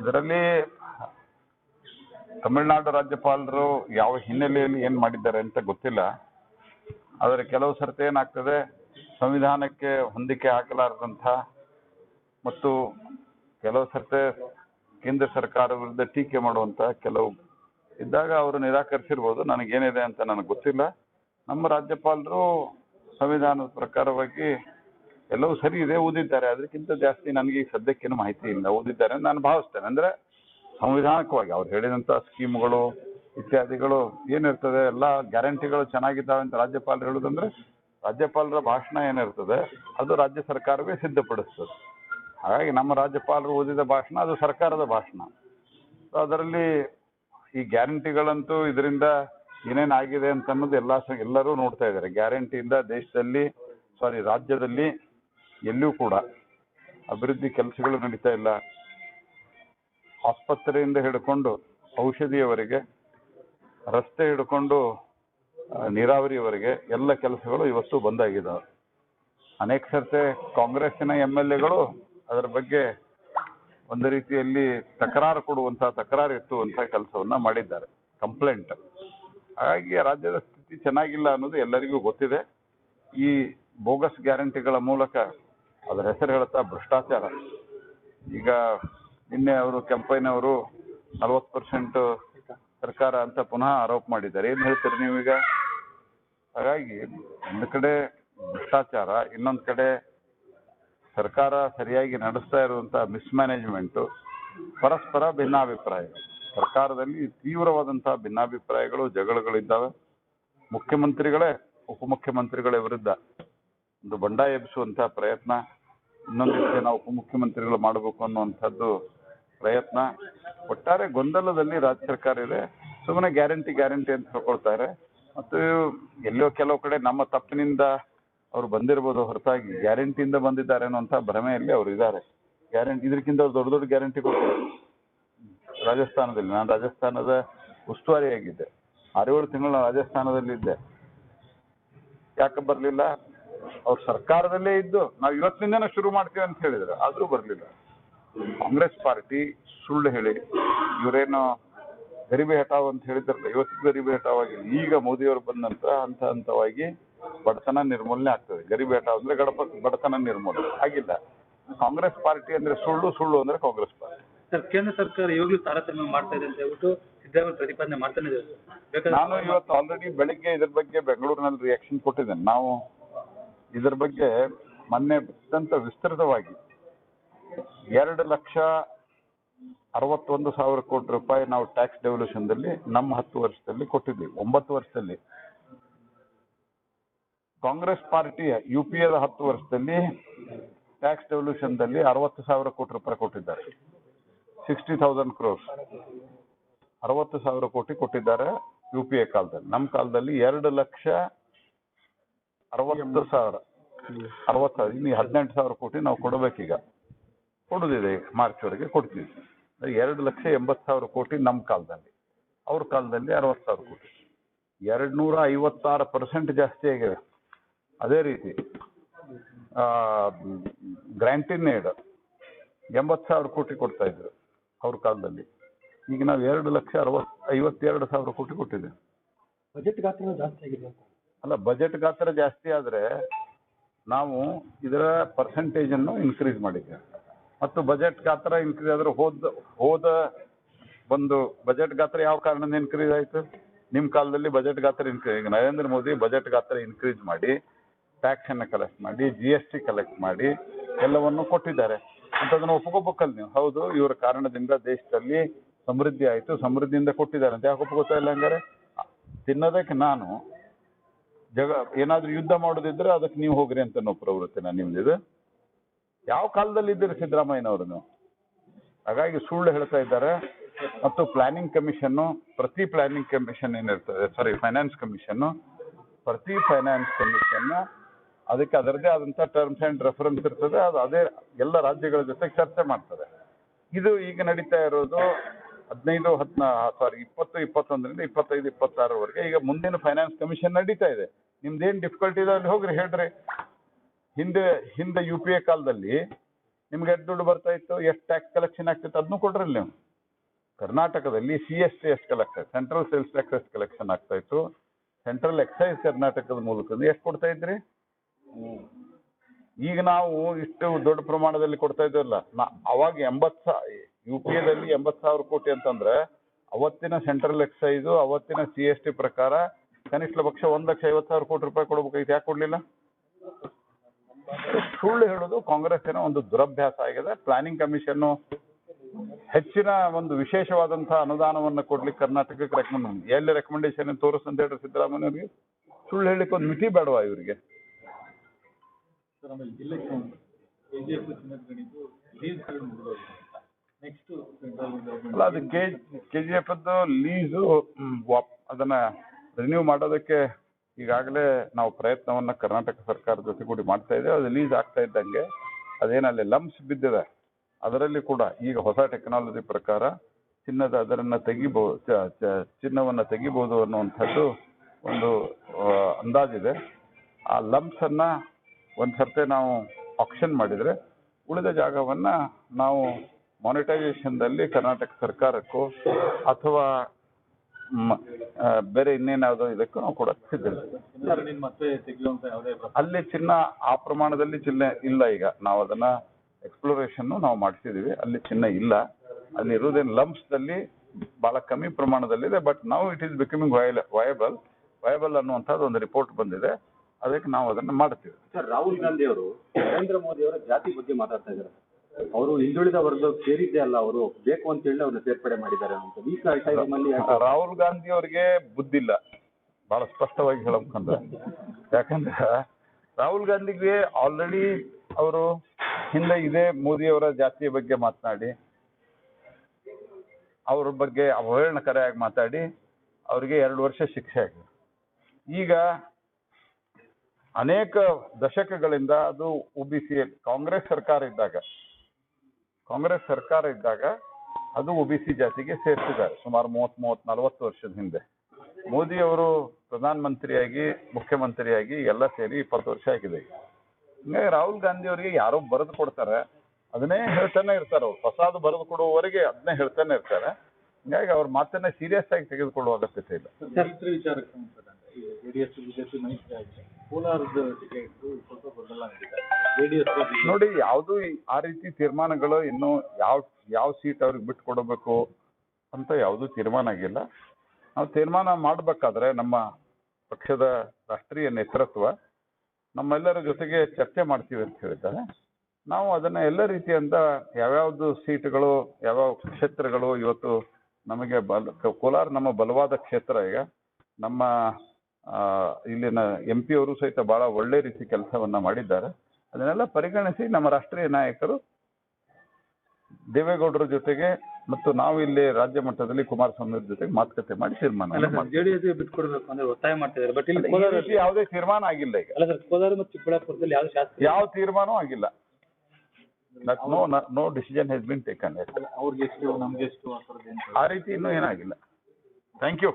ಇದರಲ್ಲಿ ತಮಿಳುನಾಡು ರಾಜ್ಯಪಾಲರು ಯಾವ ಹಿನ್ನೆಲೆಯಲ್ಲಿ ಏನ್ ಮಾಡಿದ್ದಾರೆ ಅಂತ ಗೊತ್ತಿಲ್ಲ. ಆದರೆ ಕೆಲವು ಸರ್ತಿ ಏನಾಗ್ತದೆ, ಸಂವಿಧಾನಕ್ಕೆ ಹೊಂದಿಕೆ ಹಾಕಲಾರದಂಥ ಮತ್ತು ಕೆಲವು ಸರ್ತಿ ಕೇಂದ್ರ ಸರ್ಕಾರ ವಿರುದ್ಧ ಟೀಕೆ ಮಾಡುವಂತ ಕೆಲವು ಇದ್ದಾಗ ಅವರು ನಿರಾಕರಿಸಿರ್ಬೋದು, ನನಗೇನಿದೆ ಅಂತ ನನಗೆ ಗೊತ್ತಿಲ್ಲ. ನಮ್ಮ ರಾಜ್ಯಪಾಲರು ಸಂವಿಧಾನದ ಪ್ರಕಾರವಾಗಿ ಎಲ್ಲವೂ ಸರಿ ಇದೆ, ಓದಿದ್ದಾರೆ. ಅದಕ್ಕಿಂತ ಜಾಸ್ತಿ ನನಗೆ ಈ ಸದ್ಯಕ್ಕೇನು ಮಾಹಿತಿ ಇಲ್ಲ. ಓದಿದ್ದಾರೆ ನಾನು ಭಾವಿಸ್ತೇನೆ. ಅಂದ್ರೆ ಸಂವಿಧಾನಕವಾಗಿ ಅವ್ರು ಹೇಳಿದಂತ ಸ್ಕೀಮ್ಗಳು, ಇತ್ಯಾದಿಗಳು ಏನಿರ್ತದೆ ಎಲ್ಲ ಗ್ಯಾರಂಟಿಗಳು ಚೆನ್ನಾಗಿದ್ದಾವೆ ಅಂತ ರಾಜ್ಯಪಾಲರು ಹೇಳುದಂದ್ರೆ ರಾಜ್ಯಪಾಲರ ಭಾಷಣ ಏನಿರ್ತದೆ ಅದು ರಾಜ್ಯ ಸರ್ಕಾರವೇ ಸಿದ್ಧಪಡಿಸ್ತದೆ. ಹಾಗಾಗಿ ನಮ್ಮ ರಾಜ್ಯಪಾಲರು ಓದಿದ ಭಾಷಣ ಅದು ಸರ್ಕಾರದ ಭಾಷಣ. ಅದರಲ್ಲಿ ಈ ಗ್ಯಾರಂಟಿಗಳಂತೂ ಇದರಿಂದ ಏನೇನಾಗಿದೆ ಅಂತ ಅನ್ನೋದು ಎಲ್ಲ ಎಲ್ಲರೂ ನೋಡ್ತಾ ಇದ್ದಾರೆ. ಗ್ಯಾರಂಟಿಯಿಂದ ದೇಶದಲ್ಲಿ ಸಾರಿ ರಾಜ್ಯದಲ್ಲಿ ಎಲ್ಲೂ ಕೂಡ ಅಭಿವೃದ್ಧಿ ಕೆಲಸಗಳು ನಡೀತಾ ಇಲ್ಲ. ಆಸ್ಪತ್ರೆಯಿಂದ ಹಿಡ್ಕೊಂಡು ಔಷಧಿಯವರೆಗೆ, ರಸ್ತೆ ಹಿಡ್ಕೊಂಡು ನೀರಾವರಿಯವರೆಗೆ ಎಲ್ಲ ಕೆಲಸಗಳು ಇವತ್ತು ಬಂದಾಗಿದೆ ಅನೇಕ ಸರ್ತೆ ಕಾಂಗ್ರೆಸ್ಸಿನ ಎಂ ಎಲ್ ಎಗಳು ಅದರ ಬಗ್ಗೆ ಒಂದು ರೀತಿಯಲ್ಲಿ ತಕರಾರು ಕೊಡುವಂತ ತಕರಾರು ಎತ್ತುವಂತ ಕೆಲಸವನ್ನ ಮಾಡಿದ್ದಾರೆ. ಕಂಪ್ಲೇಂಟ್. ಹಾಗಾಗಿ ರಾಜ್ಯದ ಸ್ಥಿತಿ ಚೆನ್ನಾಗಿಲ್ಲ ಅನ್ನೋದು ಎಲ್ಲರಿಗೂ ಗೊತ್ತಿದೆ. ಈ ಬೋಗಸ್ ಗ್ಯಾರಂಟಿಗಳ ಮೂಲಕ ಅದರ ಹೆಸರು ಹೇಳುತ್ತಾ ಭ್ರಷ್ಟಾಚಾರ. ಈಗ ನಿನ್ನೆ ಅವರು ಕೆಂಪಯ್ಯನವರು ನಲವತ್ತು ಪರ್ಸೆಂಟ್ ಸರ್ಕಾರ ಅಂತ ಪುನಃ ಆರೋಪ ಮಾಡಿದ್ದಾರೆ. ಏನ್ ಹೇಳ್ತೀರಿ ನೀವೀಗ ಹಾಗಾಗಿ ಒಂದು ಕಡೆ ಭ್ರಷ್ಟಾಚಾರ, ಇನ್ನೊಂದು ಕಡೆ ಸರ್ಕಾರ ಸರಿಯಾಗಿ ನಡೆಸ್ತಾ ಇರುವಂತಹ ಮಿಸ್ಮ್ಯಾನೇಜ್ಮೆಂಟ್ ಪರಸ್ಪರ ಭಿನ್ನಾಭಿಪ್ರಾಯ. ಸರ್ಕಾರದಲ್ಲಿ ತೀವ್ರವಾದಂತಹ ಭಿನ್ನಾಭಿಪ್ರಾಯಗಳು, ಜಗಳಗಳಿದ್ದಾವೆ. ಮುಖ್ಯಮಂತ್ರಿಗಳೇ, ಉಪಮುಖ್ಯಮಂತ್ರಿಗಳ ವಿರುದ್ಧ ಒಂದು ಬಂಡಾಯ ಎಬ್ಬಿಸುವಂತಹ ಪ್ರಯತ್ನ ಇನ್ನೊಂದು ರೀತಿಯ ನಾವು ಉಪಮುಖ್ಯಮಂತ್ರಿಗಳು ಮಾಡಬೇಕು ಅನ್ನುವಂಥದ್ದು ಪ್ರಯತ್ನ. ಒಟ್ಟಾರೆ ಗೊಂದಲದಲ್ಲಿ ರಾಜ್ಯ ಸರ್ಕಾರ ಇದೆ. ಸುಮ್ಮನೆ ಗ್ಯಾರಂಟಿ ಗ್ಯಾರಂಟಿ ಅಂತ ಹೇಳ್ಕೊಳ್ತಾರೆ ಮತ್ತು ಎಲ್ಲೋ ಕೆಲವು ಕಡೆ ನಮ್ಮ ತಪ್ಪಿನಿಂದ ಅವ್ರು ಬಂದಿರ್ಬೋದು, ಹೊರತಾಗಿ ಗ್ಯಾರಂಟಿಯಿಂದ ಬಂದಿದ್ದಾರೆ ಅನ್ನುವಂಥ ಭ್ರಮೆಯಲ್ಲಿ ಅವರು ಇದ್ದಾರೆ ಗ್ಯಾರಂಟಿ ಇದಕ್ಕಿಂತ ಅವ್ರು ದೊಡ್ಡ ದೊಡ್ಡ ಗ್ಯಾರಂಟಿ ಕೊಡ್ತಾರೆ. ರಾಜಸ್ಥಾನದಲ್ಲಿ, ನಾನು ರಾಜಸ್ಥಾನದ ಉಸ್ತುವಾರಿಯಾಗಿದ್ದೆ. ಆರೇಳು ತಿಂಗಳು ನಾನು ರಾಜಸ್ಥಾನದಲ್ಲಿದ್ದೆ. ಯಾಕೆ ಬರಲಿಲ್ಲ? ಅವ್ರ ಸರ್ಕಾರದಲ್ಲೇ ಇದ್ದು ನಾವು ಇವತ್ತಿನಿಂದನೇ ಶುರು ಮಾಡ್ತೀವಿ ಅಂತ ಹೇಳಿದ್ರು ಆದ್ರೂ ಬರಲಿಲ್ಲ. ಕಾಂಗ್ರೆಸ್ ಪಾರ್ಟಿ ಸುಳ್ಳು ಹೇಳಿ ಇವರೇನು ಗರಿಬೆ ಹಟಾವ್ ಅಂತ ಹೇಳಿದ್ರಲ್ಲ ಇವತ್ತು ಗರಿಬೆ ಹಟಾವ್ ಆಗಿದೆ ಈಗ ಮೋದಿಯವರು ಬಂದ ನಂತರ ಹಂತ ಹಂತವಾಗಿ ಬಡತನ ನಿರ್ಮೂಲನೆ ಆಗ್ತದೆ. ಗರಿಬೆ ಹಟಾವ್ ಅಂದ್ರೆ ಗಡಪ ಬಡತನ ನಿರ್ಮೂಲನೆ. ಆಗಿಲ್ಲ ಕಾಂಗ್ರೆಸ್ ಪಾರ್ಟಿ ಅಂದ್ರೆ ಸುಳ್ಳು ಸುಳ್ಳು ಅಂದ್ರೆ ಕಾಂಗ್ರೆಸ್ ಪಾರ್ಟಿ. ಸರ್ ಕೇಂದ್ರ ಸರ್ಕಾರ ಇವಾಗಲೂ ತಾರತಮ್ಯ ಮಾಡ್ತಾ ಇದೆ ಅಂತ ಹೇಳ್ಬಿಟ್ಟು ಸಿದ್ದರಾಮಯ್ಯ ಪ್ರತಿಪಾದನೆ ಮಾಡ್ತಾನೆ. ನಾನು ಇವತ್ತು ಆಲ್ರೆಡಿ ಬೆಳಿಗ್ಗೆ ಇದ್ರ ಬಗ್ಗೆ ಬೆಂಗಳೂರಿನಲ್ಲಿ ರಿಯಾಕ್ಷನ್ ಕೊಟ್ಟಿದ್ದೇನೆ. ನಾವು ಇದ್ರ ಬಗ್ಗೆ ಮೊನ್ನೆ ಅತ್ಯಂತ ವಿಸ್ತೃತವಾಗಿ ಎರಡು ಲಕ್ಷ ಅರವತ್ತೊಂದು ಸಾವಿರ ಕೋಟಿ ರೂಪಾಯಿ ನಾವು ಟ್ಯಾಕ್ಸ್ ಡೆವಲ್ಯೂಷನ್ದಲ್ಲಿ ನಮ್ಮ ಹತ್ತು ವರ್ಷದಲ್ಲಿ ಕೊಟ್ಟಿದ್ವಿ ಒಂಬತ್ತು ವರ್ಷದಲ್ಲಿ. ಕಾಂಗ್ರೆಸ್ ಪಾರ್ಟಿಯ ಯು ಪಿ ಎದ ಹತ್ತು ವರ್ಷದಲ್ಲಿ ಟ್ಯಾಕ್ಸ್ ಡೆವಲ್ಯೂಷನ್ದಲ್ಲಿ ಅರವತ್ತು ಸಾವಿರ ಕೋಟಿ ರೂಪಾಯಿ ಕೊಟ್ಟಿದ್ದಾರೆ. ಸಿಕ್ಸ್ಟಿ ತೌಸಂಡ್ ಕ್ರೋರ್ಸ್ ಅರವತ್ತು ಸಾವಿರ ಕೋಟಿ ಕೊಟ್ಟಿದ್ದಾರೆ ಯು ಪಿ ಎ ಕಾಲದಲ್ಲಿ. ನಮ್ಮ ಕಾಲದಲ್ಲಿ ಎರಡು ಲಕ್ಷ ಅರವತ್ತು ಸಾವಿರ. ಅರವತ್ತು ಸಾವಿರ. ಇನ್ನು ಹದಿನೆಂಟು ಸಾವಿರ ಕೋಟಿ ನಾವು ಕೊಡಬೇಕೀಗ. ಕೊಡೋದಿದೆ ಮಾರ್ಚ್ ವರೆಗೆ ಕೊಡ್ತೀವಿ. ಎರಡು ಲಕ್ಷ ಎಂಬತ್ತು ಸಾವಿರ ಕೋಟಿ ನಮ್ಮ ಕಾಲದಲ್ಲಿ. ಅವ್ರ ಕಾಲದಲ್ಲಿ ಅರವತ್ತು ಸಾವಿರ ಕೋಟಿ. ಎರಡು ನೂರ ಐವತ್ತಾರು ಪರ್ಸೆಂಟ್ ಜಾಸ್ತಿ ಆಗಿದೆ. ಅದೇ ರೀತಿ ಗ್ರ್ಯಾಂಟಿನ್ ಏಡ್ ಎಂಬತ್ತು ಸಾವಿರ ಕೋಟಿ ಕೊಡ್ತಾ ಇದ್ರು ಅವ್ರ ಕಾಲದಲ್ಲಿ. ಈಗ ನಾವು ಎರಡು ಲಕ್ಷ ಅರವತ್ ಐವತ್ತೆರಡು ಸಾವಿರ ಕೋಟಿ ಕೊಟ್ಟಿದ್ದೇವೆ. ಬಜೆಟ್ ಗಾತ್ರ ಜಾಸ್ತಿ ಆಗಿದೆ ಅಲ್ಲ ಬಜೆಟ್ ಗಾತ್ರ ಜಾಸ್ತಿ ಆದ್ರೆ ನಾವು ಇದರ ಪರ್ಸೆಂಟೇಜ್ ಅನ್ನು ಇನ್ಕ್ರೀಸ್ ಮಾಡಿದ್ದೇವೆ. ಮತ್ತು ಬಜೆಟ್ ಗಾತ್ರ ಇನ್ಕ್ರೀಸ್ ಆದ್ರೆ ಹೋದ ಹೋದ ಒಂದು ಬಜೆಟ್ ಗಾತ್ರ ಯಾವ ಕಾರಣದಿಂದ ಇನ್ಕ್ರೀಸ್ ಆಯ್ತು? ನಿಮ್ ಕಾಲದಲ್ಲಿ ಬಜೆಟ್ ಗಾತ್ರ ಇನ್ಕ್ರೀಸ್ ಈಗ ನರೇಂದ್ರ ಮೋದಿ ಬಜೆಟ್ ಗಾತ್ರ ಇನ್ಕ್ರೀಸ್ ಮಾಡಿ ಟ್ಯಾಕ್ಸ್ ಅನ್ನ ಕಲೆಕ್ಟ್ ಮಾಡಿ ಜಿ ಎಸ್ ಟಿ ಕಲೆಕ್ಟ್ ಮಾಡಿ, ಎಲ್ಲವನ್ನು ಕೊಟ್ಟಿದ್ದಾರೆ. ಅಂತ ಅದನ್ನ ಒಪ್ಕೋಬೇಕಲ್ಲ ನೀವು? ಹೌದು, ಇವರ ಕಾರಣದಿಂದ ದೇಶದಲ್ಲಿ ಸಮೃದ್ಧಿ ಆಯಿತು, ಸಮೃದ್ಧಿಯಿಂದ ಕೊಟ್ಟಿದ್ದಾರೆ ಅಂತ ಯಾಕೆ ಒಪ್ಕೋತಾ ಇಲ್ಲ ಹಂಗಾರೆ? ತಿನ್ನೋದಕ್ಕೆ ನಾನು ಜಗ, ಏನಾದ್ರೂ ಯುದ್ಧ ಮಾಡೋದಿದ್ರೆ ಅದಕ್ಕೆ ನೀವು ಹೋಗ್ರಿ ಅಂತ ಅನ್ನೋ ಪ್ರವೃತ್ತಿನ ನಿಮ್ದಿದೆ ಯಾವ ಕಾಲದಲ್ಲಿ ಇದ್ದೀರಿ ಸಿದ್ದರಾಮಯ್ಯನವರು ನೀವು ಹಾಗಾಗಿ ಸುಳ್ಳು ಹೇಳ್ತಾ ಇದ್ದಾರೆ. ಮತ್ತು ಪ್ಲಾನಿಂಗ್ ಕಮಿಷನ್ ಪ್ರತಿ ಪ್ಲಾನಿಂಗ್ ಕಮಿಷನ್ ಏನಿರ್ತದೆ ಸಾರಿ ಫೈನಾನ್ಸ್ ಕಮಿಷನ್ ಪ್ರತಿ ಫೈನಾನ್ಸ್ ಕಮಿಷನ್ ಅದಕ್ಕೆ ಅದರದೇ ಆದಂತ ಟರ್ಮ್ಸ್ ಅಂಡ್ ರೆಫರೆನ್ಸ್ ಇರ್ತದೆ. ಅದು ಅದೇ ಎಲ್ಲ ರಾಜ್ಯಗಳ ಜೊತೆ ಚರ್ಚೆ ಮಾಡ್ತದೆ. ಇದು ಈಗ ನಡೀತಾ ಇರೋದು ಹದಿನೈದು, ಹದಿನಾ ಸಾರಿ ಇಪ್ಪತ್ತು, ಇಪ್ಪತ್ತೊಂದರಿಂದ ಇಪ್ಪತ್ತೈದು ಇಪ್ಪತ್ತಾರವರೆಗೆ ಈಗ ಮುಂದಿನ ಫೈನಾನ್ಸ್ ಕಮಿಷನ್ ನಡೀತಾ ಇದೆ. ನಿಮ್ದೇನ್ ಡಿಫಿಕಲ್ಟಿ ಇದೆ ಅಲ್ಲಿ ಹೋಗ್ರಿ, ಹೇಳ್ರಿ. ಹಿಂದೆ ಹಿಂದೆ ಯು ಪಿ ಎ ಕಾಲದಲ್ಲಿ ನಿಮ್ಗೆ ಎಷ್ಟು ದುಡ್ಡು ಬರ್ತಾ ಇತ್ತು, ಎಷ್ಟು ಟ್ಯಾಕ್ಸ್ ಕಲೆಕ್ಷನ್ ಆಗ್ತಿತ್ತು ಅದನ್ನು ಕೊಡ್ರಿ ನೀವು. ಕರ್ನಾಟಕದಲ್ಲಿ ಸಿ ಎಸ್ ಟಿ ಎಷ್ಟು ಕಲೆಕ್ಟ್ ಸೆಂಟ್ರಲ್ ಸೇಲ್ಸ್ ಟ್ಯಾಕ್ಸ್ ಎಷ್ಟು ಕಲೆಕ್ಷನ್ ಆಗ್ತಾ ಇತ್ತು. ಸೆಂಟ್ರಲ್ ಎಕ್ಸೈಸ್ ಕರ್ನಾಟಕದ ಮೂಲಕ ಎಷ್ಟು ಕೊಡ್ತಾ ಇದ್ರಿ? ಈಗ ನಾವು ಇಷ್ಟು ದೊಡ್ಡ ಪ್ರಮಾಣದಲ್ಲಿ ಕೊಡ್ತಾ ಇದ್ದೀವಲ್ಲ, ನಾ, ಅವಾಗ ಎಂಬತ್ತು ಸಾ ಯು ಪಿ ಎದಲ್ಲಿ ಎಂಬತ್ತು ಸಾವಿರ ಕೋಟಿ ಅಂತಂದ್ರೆ ಅವತ್ತಿನ ಸೆಂಟ್ರಲ್ ಎಕ್ಸೈಸು ಅವತ್ತಿನ ಸಿ ಎಸ್ ಟಿ ಪ್ರಕಾರ ಕನಿಷ್ಠ ಪಕ್ಷ ಒಂದು ಲಕ್ಷ ಐವತ್ತು ಸಾವಿರ ಕೋಟಿ ರೂಪಾಯಿ ಕೊಡಬೇಕಾಗಿತ್ತು ಯಾಕೆ ಕೊಡ್ಲಿಲ್ಲ? ಸುಳ್ಳು ಹೇಳೋದು ಕಾಂಗ್ರೆಸ್ಸಿನ ಒಂದು ದುರಭ್ಯಾಸ ಆಗಿದೆ. ಪ್ಲಾನಿಂಗ್ ಕಮಿಷನ್ ಹೆಚ್ಚಿನ ಒಂದು ವಿಶೇಷವಾದಂತಹ ಅನುದಾನವನ್ನು ಕೊಡ್ಲಿಕ್ಕೆ ಕರ್ನಾಟಕಕ್ಕೆ ರೆಕಮೆಂಡ್ ಎಲ್ಲಿ ರೆಕಮೆಂಡೇಶನ್ ತೋರಿಸ್ ಅಂತ ಹೇಳಿ ಸಿದ್ದರಾಮಯ್ಯವ್ರಿಗೆ ಸುಳ್ಳು ಹೇಳಲಿಕ್ಕೆ ಒಂದು ಮಿತಿ ಬೇಡವಾ ಇವರಿಗೆ? ಅಲ್ಲ ಅದು KG K G F lease ಅದನ್ನ ರಿನ್ಯೂ ಮಾಡೋದಕ್ಕೆ ಈಗಾಗಲೇ ನಾವು ಪ್ರಯತ್ನವನ್ನ ಕರ್ನಾಟಕ ಸರ್ಕಾರ ಜೊತೆಗೂಡಿ ಮಾಡ್ತಾ ಇದ್ದೇವೆ ಅದು ಲೀಸ್ ಆಗ್ತಾ ಇದ್ದಂಗೆ ಅದೇನಲ್ಲಿ ಲಂಪ್ಸ್ ಬಿದ್ದಿದೆ. ಅದರಲ್ಲಿ ಕೂಡ ಈಗ ಹೊಸ ಟೆಕ್ನಾಲಜಿ ಪ್ರಕಾರ ಚಿನ್ನದ ಅದರನ್ನ ತೆಗಿಬಹುದು ಚಿನ್ನವನ್ನ ತೆಗಿಬಹುದು ಅನ್ನುವಂಥದ್ದು ಒಂದು ಅಂದಾಜಿದೆ. ಆ ಲಂಪ್ಸ್ ಅನ್ನ ಒಂದ್ ಸರ್ತೆ ನಾವು ಆಕ್ಷನ್ ಮಾಡಿದ್ರೆ ಉಳಿದ ಜಾಗವನ್ನ ನಾವು ಮಾನಿಟೈಸೇಷನ್ದಲ್ಲಿ ದಲ್ಲಿ ಕರ್ನಾಟಕ ಸರ್ಕಾರಕ್ಕೂ ಅಥವಾ ಬೇರೆ ಇನ್ನೇನಾದ್ರು ಇದಕ್ಕೂ ನಾವು ಕೊಡಕ್ಕೆ ಅಲ್ಲಿ ಚಿನ್ನ ಆ ಪ್ರಮಾಣದಲ್ಲಿ ಚಿನ್ನ ಇಲ್ಲ ಈಗ. ನಾವು ಅದನ್ನ ಎಕ್ಸ್ಪ್ಲೋರೇಷನ್ ನಾವು ಮಾಡಿಸಿದೀವಿ ಅಲ್ಲಿ ಚಿನ್ನ ಇಲ್ಲ. ಅಲ್ಲಿ ಇರುವುದೇನು ಲಂಪ್ಸ್ ದಲ್ಲಿ ಬಹಳ ಕಮ್ಮಿ ಪ್ರಮಾಣದಲ್ಲಿದೆ ಬಟ್ ನಾವು it is becoming viable viable ಅನ್ನುವಂಥದ್ದು ಒಂದು ರಿಪೋರ್ಟ್ ಬಂದಿದೆ. ಅದಕ್ಕೆ ನಾವು ಅದನ್ನ ಮಾಡ್ತೀವಿ. ರಾಹುಲ್ ಗಾಂಧಿ ಅವರು ನರೇಂದ್ರ ಮೋದಿ ಅವರ ಜಾತಿ ಬಗ್ಗೆ ಮಾತಾಡ್ತಾ ಇದ್ದಾರೆ. ಅವರು ಹಿಂದುಳಿದ ವರ್ಗ ಸೇರಿದ್ದೆ ಅಲ್ಲ, ಅವರು ಬೇಕು ಅಂತ ಹೇಳಿ ಅವ್ರನ್ನ ಸೇರ್ಪಡೆ ಮಾಡಿದ್ದಾರೆ ಅಂತ. ಈ ರಾಹುಲ್ ಗಾಂಧಿ ಅವರಿಗೆ ಬುದ್ಧಿಲ್ಲ ಬಹಳ ಸ್ಪಷ್ಟವಾಗಿ ಹೇಳಬೇಕಂದ್ರೆ ಯಾಕಂದ್ರೆ ರಾಹುಲ್ ಗಾಂಧಿಗೆ ಆಲ್ರೆಡಿ ಅವರು ಹಿಂದೆ ಇದೇ ಮೋದಿಯವರ ಜಾತಿಯ ಬಗ್ಗೆ ಮಾತನಾಡಿ, ಅವ್ರ ಬಗ್ಗೆ ಅವಹೇಳನಕಾರಿಯಾಗಿ ಮಾತಾಡಿ ಅವರಿಗೆ ಎರಡು ವರ್ಷ ಶಿಕ್ಷೆ ಆಗಿದೆ. ಈಗ ಅನೇಕ ದಶಕಗಳಿಂದ ಅದು ಒಬಿಸಿ ಕಾಂಗ್ರೆಸ್ ಸರ್ಕಾರ ಇದ್ದಾಗ ಕಾಂಗ್ರೆಸ್ ಸರ್ಕಾರ ಇದ್ದಾಗ ಅದು ಒಬಿಸಿ ಜಾತಿಗೆ ಸೇರಿಸಿದ್ದಾರೆ ಸುಮಾರು ಮೂವತ್ತ್ ಮೂವತ್ತ್ ನಲವತ್ತು ವರ್ಷದ ಹಿಂದೆ. ಮೋದಿ ಅವರು ಪ್ರಧಾನ ಮಂತ್ರಿಯಾಗಿ ಮುಖ್ಯಮಂತ್ರಿಯಾಗಿ ಎಲ್ಲ ಸೇರಿ ಇಪ್ಪತ್ತು ವರ್ಷ ಆಗಿದೆ. ಹಿಂಗಾಗಿ ರಾಹುಲ್ ಗಾಂಧಿ ಅವರಿಗೆ ಯಾರೋ ಬರೆದು ಕೊಡ್ತಾರೆ, ಅದನ್ನೇ ಹೇಳ್ತಾನೆ ಇರ್ತಾರೆ ಅವ್ರು. ಹೊಸದು ಬರೆದು ಕೊಡುವವರೆಗೆ ಅದನ್ನೇ ಹೇಳ್ತಾನೆ ಇರ್ತಾರೆ. ಹಿಂಗಾಗಿ ಅವ್ರ ಮಾತನ್ನ ಸೀರಿಯಸ್ ಆಗಿ ತೆಗೆದುಕೊಳ್ಳುವ ಅಗತ್ಯತೆ ಇಲ್ಲ. ಮೈತ್ರಿ ಡಿ ಎಸ್ ಬಿಜೆಪಿ ಆಗಿದೆ ಕೋಲಾರದ ಟಿಕೆಟ್ ಸ್ವಲ್ಪ ಗೊಂದಲ ನೋಡಿ, ಯಾವುದು ಆ ರೀತಿ ತೀರ್ಮಾನಗಳು ಇನ್ನು ಯಾವ ಯಾವ ಸೀಟ್ ಅವ್ರಿಗೆ ಬಿಟ್ಟು ಕೊಡಬೇಕು ಅಂತ ಯಾವುದು ತೀರ್ಮಾನ ಆಗಿಲ್ಲ. ನಾವು ತೀರ್ಮಾನ ಮಾಡಬೇಕಾದ್ರೆ ನಮ್ಮ ಪಕ್ಷದ ರಾಷ್ಟ್ರೀಯ ನೇತೃತ್ವ ನಮ್ಮೆಲ್ಲರ ಜೊತೆಗೆ ಚರ್ಚೆ ಮಾಡ್ತೀವಿ ಅಂತ ಹೇಳಿದ್ದಾರೆ. ನಾವು ಅದನ್ನ ಎಲ್ಲ ರೀತಿಯಿಂದ ಯಾವ್ಯಾವ್ದು ಸೀಟ್ಗಳು, ಯಾವ್ಯಾವ ಕ್ಷೇತ್ರಗಳು ಇವತ್ತು ನಮಗೆ ಬಲ ಕೋಲಾರ ನಮ್ಮ ಬಲವಾದ ಕ್ಷೇತ್ರ ಈಗ. ನಮ್ಮ ಇಲ್ಲಿನ ಎಂ ಪಿ ಅವರು ಸಹಿತ ಬಹಳ ಒಳ್ಳೆ ರೀತಿ ಕೆಲಸವನ್ನ ಮಾಡಿದ್ದಾರೆ. ಅದನ್ನೆಲ್ಲ ಪರಿಗಣಿಸಿ ನಮ್ಮ ರಾಷ್ಟ್ರೀಯ ನಾಯಕರು ದೇವೇಗೌಡರ ಜೊತೆಗೆ ಮತ್ತು ನಾವು ಇಲ್ಲಿ ರಾಜ್ಯ ಮಟ್ಟದಲ್ಲಿ ಕುಮಾರಸ್ವಾಮಿ ಅವ್ರ ಜೊತೆಗೆ ಮಾತುಕತೆ ಮಾಡಿ ತೀರ್ಮಾನ ಅಲ್ಲ ಸರ್ ಜೆಡಿಎಸ್ ಬಿಟ್ಕೊಡ್ಬೇಕು ಅಂದ್ರೆ ಒತ್ತಾಯ ಮಾಡ್ತಾ ಇದ್ದಾರೆ ಬಟ್ ಇಲ್ಲಿ ಕೋಲಾರ ಯಾವುದೇ ತೀರ್ಮಾನ ಆಗಿಲ್ಲ ಈಗ. ಅಲ್ಲ ಸರ್ ಕೋಲಾರ ಮತ್ತು ಚಿಕ್ಕಬಳ್ಳಾಪುರದಲ್ಲಿ ಯಾವ್ದು ಶಾಸಕ ಯಾವ ತೀರ್ಮಾನವೂ ಆಗಿಲ್ಲ. No no decision has been taken ಅವ್ರಿಗೆ ಎಷ್ಟು ನಮ್ಗೆ ಎಷ್ಟು ಆ ಥರದ್ದು ಆ ರೀತಿ ಇನ್ನೂ ಏನಾಗಿಲ್ಲ. Thank you